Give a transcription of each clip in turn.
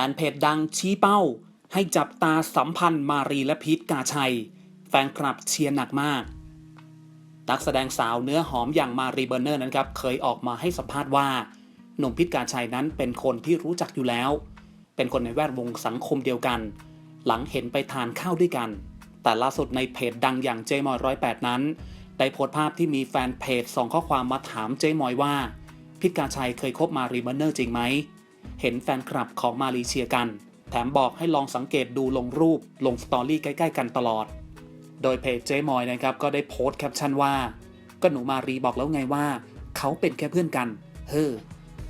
ฟนเพจดังชี้เป้า ให้จับตาสัมพันธ์มารีและพีทกาชัย แฟนคลับเชียร์หนักมาก นักแสดงสาวเนื้อหอมอย่างมารีเบอร์เนอร์นั้นครับเคยออกมาให้สัมภาษณ์ว่าหนุ่มพิษกาชัยนั้นเป็นคนที่รู้จักอยู่แล้ว เป็นคนในแวดวงสังคมเดียวกัน หลังเห็นไปทานข้าวด้วยกัน แต่ล่าสุดในเพจดังอย่างเจมอยร้อยแปดนั้น ได้โพสต์ภาพที่มีแฟนเพจส่งข้อความมาถามเจมอยว่า พิษกาชัยเคยคบมารีเบอร์เนอร์จริงไหม เห็นแฟนคลับของมารีเชียกัน แถมบอกให้ลองสังเกตดูลงรูปลงสตอรี่ใกล้ๆกันตลอด โดยเพจเจมอยนะครับก็ได้โพสต์แคปชั่นว่า ก็หนูมารีบอกแล้วไงว่า เขาเป็นแค่เพื่อนกัน เฮ้อ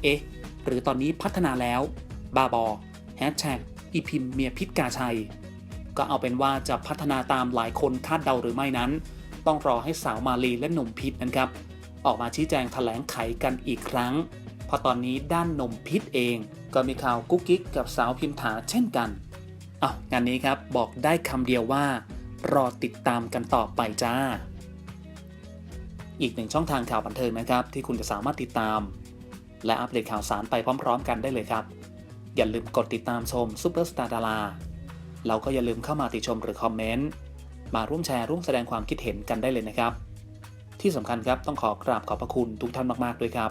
เอ๊ะ หรือตอนนี้พัฒนาแล้ว บาบอแฮชแท็กอีพิมเมียพิษกาชัย ก็เอาเป็นว่าจะพัฒนาตามหลายคนคาดเดาหรือไม่นั้น ต้องรอให้สาวมาลีและหนุ่มพิษนะครับ ออกมาชี้แจงแถลงไขกันอีกครั้ง เพราะตอนนี้ด้านหนุ่มพิษเองก็มีข่าวกุ๊กกิ๊กกับสาวพิมถาเช่นกันอ้าวงานนี้ครับบอกได้คำเดียวว่า รอติดตามกันต่อไปจ้า อีกหนึ่งช่องทางข่าวบันเทิงนะครับ ที่คุณจะสามารถติดตาม และอัปเดตข่าวสารไปพร้อม ๆ กันได้เลยครับ อย่าลืมกดติดตามชมซูเปอร์สตาร์ดาราแล้วก็อย่าลืมเข้ามาติชมหรือคอมเมนต์มาร่วมแชร์ร่วมแสดงความคิดเห็นกันได้เลยนะครับ ที่สำคัญครับต้องขอกราบขอบพระคุณทุกท่านมากๆด้วยครับ